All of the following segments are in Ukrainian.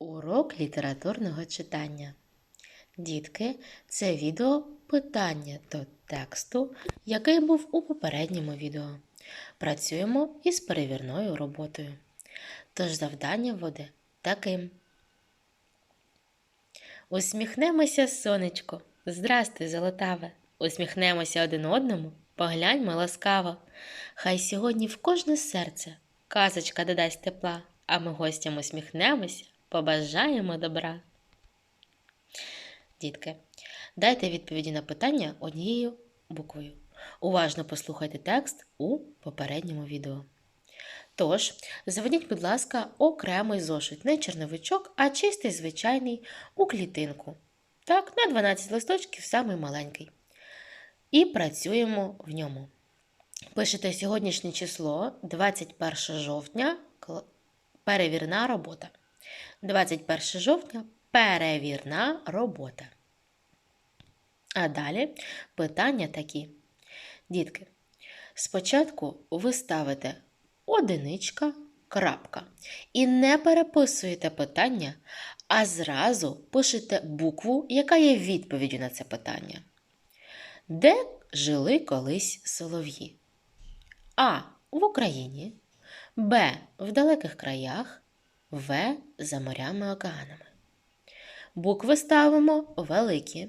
Урок літературного читання. Дітки, це відео питання до тексту, який був у попередньому відео. Працюємо із перевірною роботою. Тож завдання буде таким. Усміхнемося, сонечко. Здрастуй, золотаве. Усміхнемося один одному, погляньмо ласкаво. Хай сьогодні в кожне серце казочка додасть тепла, а ми гостям усміхнемося, побажаємо добра. Дітки, дайте відповіді на питання однією буквою. Уважно послухайте текст у попередньому відео. Тож, заведіть, будь ласка, окремий зошит, не черновичок, а чистий звичайний у клітинку. Так, на 12 листочків самий маленький. І працюємо в ньому. Пишете сьогоднішнє число 21 жовтня, перевірна робота. 21 жовтня перевірна робота. А далі питання такі. Дітки, спочатку ви ставите одиничка, крапка. І не переписуєте питання, а зразу пишете букву, яка є відповіддю на це питання. Де жили колись солов'ї? А. В Україні, Б. В далеких краях, В. За морями океанами. Букви ставимо великі.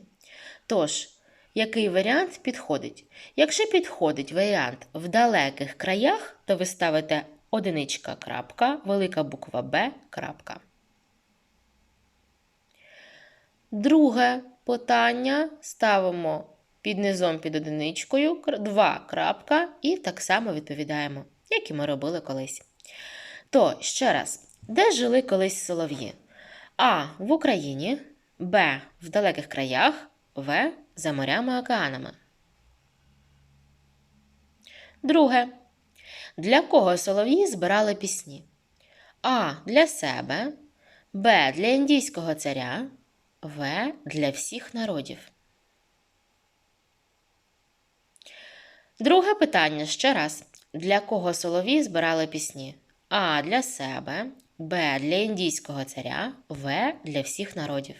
Тож, який варіант підходить? Якщо підходить варіант в далеких краях, то ви ставите одиничка крапка, велика буква Б крапка. Друге питання ставимо під низом під одиничкою, кр- два крапка, і так само відповідаємо, як і ми робили колись. То ще раз, де жили колись солов'ї? А. В Україні, Б. В далеких краях, В. За морями океанами. Друге. Для кого солов'ї збирали пісні? А. Для себе, Б. Для індійського царя, В. Для всіх народів. Друге питання ще раз. Для кого солов'ї збирали пісні? А. Для себе, Б. Для індійського царя, В. Для всіх народів.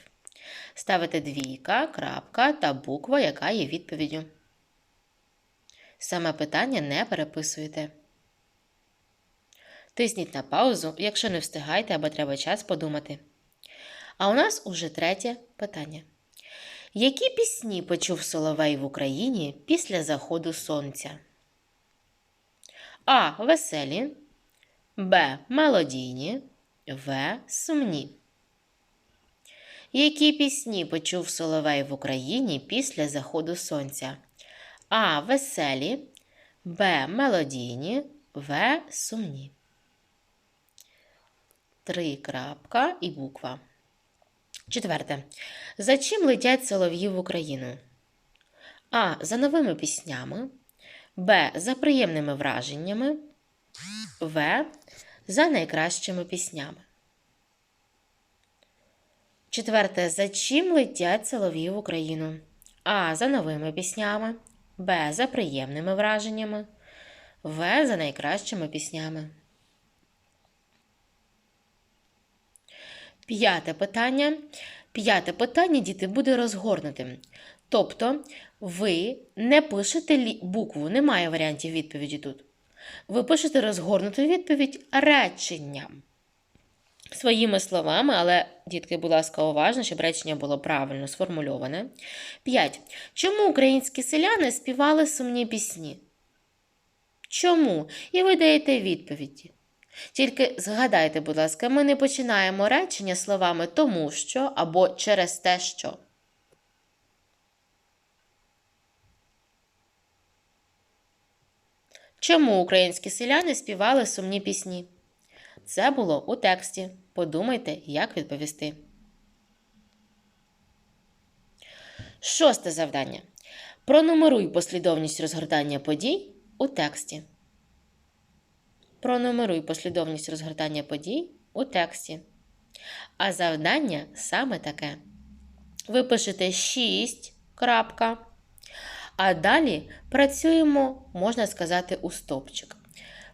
Ставите двійка, крапка та буква, яка є відповіддю. Саме питання не переписуєте. Тисніть на паузу, якщо не встигаєте або треба час подумати. А у нас уже третє питання. Які пісні почув Соловей в Україні після заходу сонця? А. Веселі, Б. Мелодійні, В. Сумні. Які пісні почув Соловей в Україні після заходу сонця? А. Веселі, Б. Мелодійні, В. Сумні. Три крапка і буква. Четверте. За чим летять солов'ї в Україну? А. За новими піснями. Б. За приємними враженнями. В. За найкращими піснями. Четверте. За чим летять солов'ї в Україну? А. За новими піснями. Б. За приємними враженнями. В. За найкращими піснями. П'яте питання. П'яте питання, діти, буде розгорнутим. Тобто, ви не пишете букву, немає варіантів відповіді тут. Ви пишете розгорнуту відповідь реченням. Своїми словами, але, дітки, будь ласка, уважно, щоб речення було правильно сформульоване. 5. Чому українські селяни співали сумні пісні? Чому? І ви даєте відповіді. Тільки згадайте, будь ласка, ми не починаємо речення словами тому що або через те, що. Чому українські селяни співали сумні пісні? Це було у тексті. Подумайте, як відповісти. Шосте завдання. Пронумеруй послідовність розгортання подій у тексті. Пронумеруй послідовність розгортання подій у тексті. А завдання саме таке. Ви пишете 6. крапка, А далі працюємо, можна сказати, у стопчик.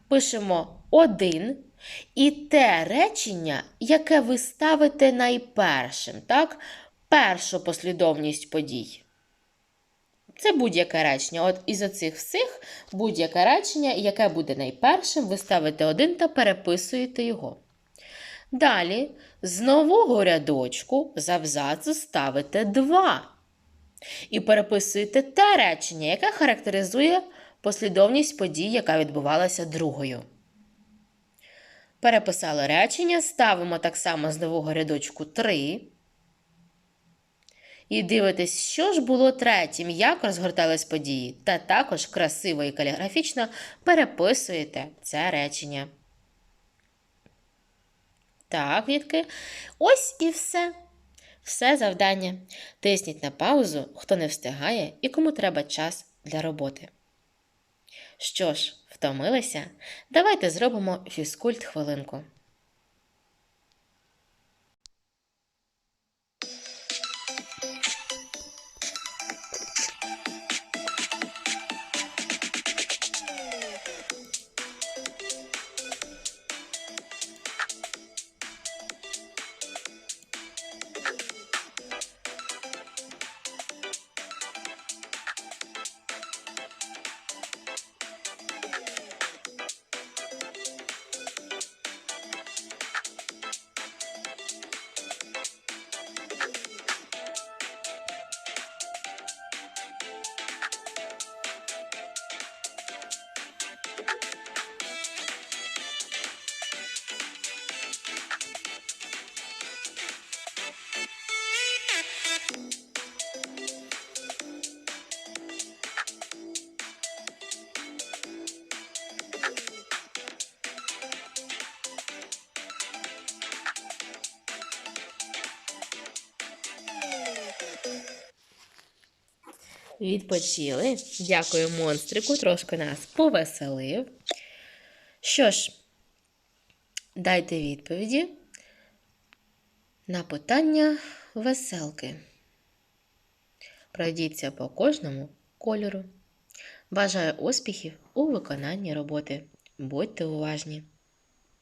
Пишемо 1 і те речення, яке ви ставите найпершим, так? Першу послідовність подій. Це будь-яке речення. От із оцих всіх будь-яке речення, яке буде найпершим, ви ставите один та переписуєте його. Далі з нового рядочку з абзацу ставите два. І переписуєте те речення, яке характеризує послідовність подій, яка відбувалася другою. Переписали речення, ставимо так само з нового рядочку 3. І дивитесь, що ж було третім, як розгортались події, та також красиво і каліграфічно переписуєте це речення. Так, дітки, ось і все. Все завдання. Тисніть на паузу, хто не встигає і кому треба час для роботи. Що ж, втомилися? Давайте зробимо фізкульт хвилинку. Відпочили. Дякую монстрику, трошки нас повеселив. Що ж, дайте відповіді на питання веселки. Пройдіться по кожному кольору. Бажаю успіхів у виконанні роботи. Будьте уважні!